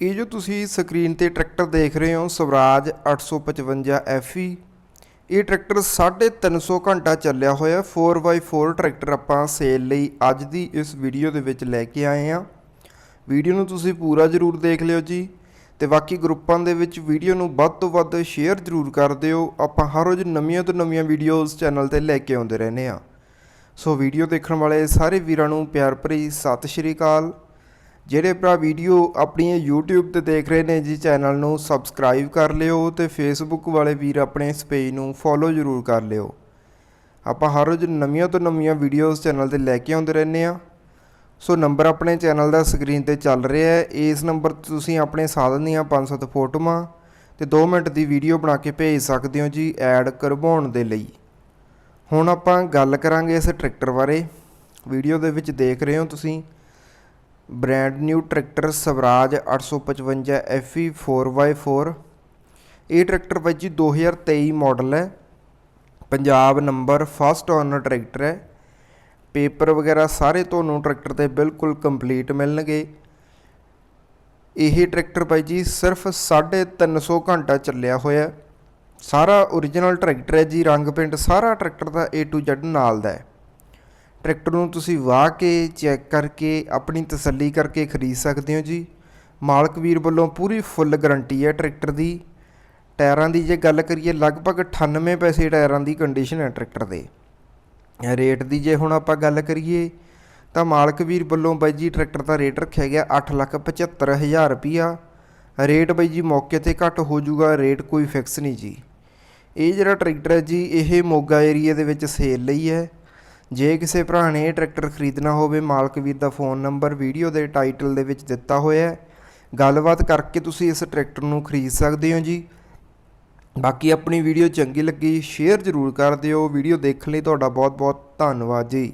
ਇਹ ਜੋ ਤੁਸੀਂ ਸਕਰੀਨ ਤੇ ਟਰੈਕਟਰ ਦੇਖ ਰਹੇ ਹੋ, ਸਵਰਾਜ 855 FE ਇਹ ਟਰੈਕਟਰ 350 ਘੰਟਾ ਚੱਲਿਆ ਹੋਇਆ 4x4 ਟਰੈਕਟਰ ਆਪਾਂ ਸੇਲ ਲਈ ਅੱਜ ਦੀ ਇਸ ਵੀਡੀਓ ਦੇ ਵਿੱਚ ਲੈ ਕੇ ਆਏ ਹਾਂ। ਵੀਡੀਓ ਨੂੰ ਤੁਸੀਂ ਪੂਰਾ ਜ਼ਰੂਰ ਦੇਖ ਲਿਓ ਜੀ ਤੇ ਬਾਕੀ ਗਰੁੱਪਾਂ ਦੇ ਵਿੱਚ ਵੀਡੀਓ ਨੂੰ ਵੱਧ ਤੋਂ ਵੱਧ ਸ਼ੇਅਰ ਜ਼ਰੂਰ ਕਰ ਦਿਓ। ਆਪਾਂ ਹਰ ਰੋਜ਼ ਨਵੀਆਂ ਤੋਂ ਨਵੀਆਂ ਵੀਡੀਓਜ਼ ਚੈਨਲ ਤੇ ਲੈ ਕੇ ਆਉਂਦੇ ਰਹਿੰਦੇ ਆ ਸੋ ਵੀਡੀਓ ਦੇਖਣ ਵਾਲੇ ਸਾਰੇ ਵੀਰਾਂ ਨੂੰ ਪਿਆਰ ਭਰੀ ਸਤਿ ਸ਼੍ਰੀ ਅਕਾਲ। ਜਿਹੜੇ ਭਰਾ ਵੀਡੀਓ ਆਪਣੀ YouTube ਤੇ ਦੇਖ ਰਹੇ ਨੇ ਜੀ, ਚੈਨਲ ਨੂੰ ਸਬਸਕ੍ਰਾਈਬ ਕਰ ਲਿਓ ਤੇ Facebook ਵਾਲੇ ਵੀਰ ਆਪਣੇ ਇਸ ਪੇਜ ਨੂੰ ਫੋਲੋ ਜ਼ਰੂਰ ਕਰ ਲਿਓ। ਆਪਾਂ ਹਰ ਰੋਜ਼ ਨਵੀਆਂ ਤੋਂ ਨਵੀਆਂ ਵੀਡੀਓਜ਼ ਚੈਨਲ ਤੇ ਲੈ ਕੇ ਆਉਂਦੇ ਰਹਿੰਦੇ ਆ ਸੋ ਨੰਬਰ ਆਪਣੇ ਚੈਨਲ ਦਾ ਸਕਰੀਨ ਤੇ ਚੱਲ ਰਿਹਾ ਹੈ। ਇਸ ਨੰਬਰ ਤੇ ਤੁਸੀਂ ਆਪਣੇ ਸਾਧਨ ਦੀਆਂ 5-7 ਫੋਟੋਆਂ ਤੇ 2 ਮਿੰਟ ਦੀ ਵੀਡੀਓ ਬਣਾ ਕੇ ਭੇਜ ਸਕਦੇ ਹੋ ਜੀ, ਐਡ ਕਰਵਾਉਣ ਦੇ ਲਈ। ਹੁਣ ਆਪਾਂ ਗੱਲ ਕਰਾਂਗੇ ਇਸ ਟਰੈਕਟਰ ਬਾਰੇ। ਵੀਡੀਓ ਦੇ ਵਿੱਚ ਦੇਖ ਰਹੇ ਹੋ ਤੁਸੀਂ। Brand new tractor Swaraj 855 FE 4x4 ਇਹ ਟਰੈਕਟਰ ਬਾਈ ਜੀ 2023 ਮਾਡਲ ਹੈ। Punjab number first owner tractor ਹੈ। ਪੇਪਰ ਵਗੈਰਾ ਸਾਰੇ ਤੁਹਾਨੂੰ ਟਰੈਕਟਰ ਤੇ ਬਿਲਕੁਲ ਕੰਪਲੀਟ ਮਿਲਣਗੇ। ਇਹ ਟਰੈਕਟਰ ਬਾਈ ਜੀ ਸਿਰਫ 350 ਘੰਟਾ ਚੱਲਿਆ ਹੋਇਆ ਸਾਰਾ origignal ਟਰੈਕਟਰ ਹੈ ਜੀ ਰੰਗ ਪੇਂਟ ਸਾਰਾ ਟਰੈਕਟਰ ਦਾ A to Z ਨਾਲ ਦਾ ਹੈ। ਟਰੈਕਟਰ ਨੂੰ ਤੁਸੀਂ ਵਾਹ ਕੇ, ਚੈੱਕ ਕਰਕੇ, ਆਪਣੀ ਤਸੱਲੀ ਕਰਕੇ ਖਰੀਦ ਸਕਦੇ ਹੋ ਜੀ। ਮਾਲਕ ਵੀਰ ਵੱਲੋਂ ਪੂਰੀ ਫੁੱਲ ਗਾਰੰਟੀ ਹੈ ਟਰੈਕਟਰ ਦੀ। ਟਾਇਰਾਂ ਦੀ ਜੇ ਗੱਲ ਕਰੀਏ, ਲਗਭਗ 98 ਪੈਸੇ ਟਾਇਰਾਂ ਦੀ ਕੰਡੀਸ਼ਨ ਹੈ ਟਰੈਕਟਰ ਦੇ। ਰੇਟ ਦੀ ਜੇ ਹੁਣ ਆਪਾਂ ਗੱਲ ਕਰੀਏ, ਤਾਂ ਮਾਲਕ ਵੀਰ ਵੱਲੋਂ ਬਾਈ ਜੀ ਟਰੈਕਟਰ ਦਾ ਰੇਟ ਰੱਖਿਆ ਗਿਆ 875000 ਰੁਪਿਆ ਰੇਟ ਬਾਈ ਜੀ ਮੌਕੇ ਤੇ ਘੱਟ ਹੋ ਜਾਊਗਾ, ਰੇਟ ਕੋਈ ਫਿਕਸ ਨਹੀਂ ਜੀ। ਇਹ ਜਿਹੜਾ ਟਰੈਕਟਰ ਹੈ ਜੀ, ਇਹ ਮੋਗਾ ਏਰੀਆ ਦੇ ਵਿੱਚ ਸੇਲ ਲਈ ਹੈ। ਜੇ ਕਿਸੇ ਭਰਾ ਨੇ ਇਹ ਟਰੈਕਟਰ ਖਰੀਦਣਾ ਹੋਵੇ, ਮਾਲਕ ਵੀਰ ਦਾ ਫੋਨ ਨੰਬਰ ਵੀਡੀਓ ਦੇ ਟਾਈਟਲ ਦੇ ਵਿੱਚ ਦਿੱਤਾ ਹੋਇਆ ਹੈ। ਗੱਲਬਾਤ ਕਰਕੇ ਤੁਸੀਂ ਇਸ ਟਰੈਕਟਰ ਨੂੰ ਖਰੀਦ ਸਕਦੇ ਹੋ ਜੀ। ਬਾਕੀ ਆਪਣੀ ਵੀਡੀਓ ਚੰਗੀ ਲੱਗੀ, ਸ਼ੇਅਰ ਜ਼ਰੂਰ ਕਰ ਦਿਓ। ਵੀਡੀਓ ਦੇਖਣ ਲਈ ਤੁਹਾਡਾ ਬਹੁਤ ਬਹੁਤ ਧੰਨਵਾਦ ਜੀ।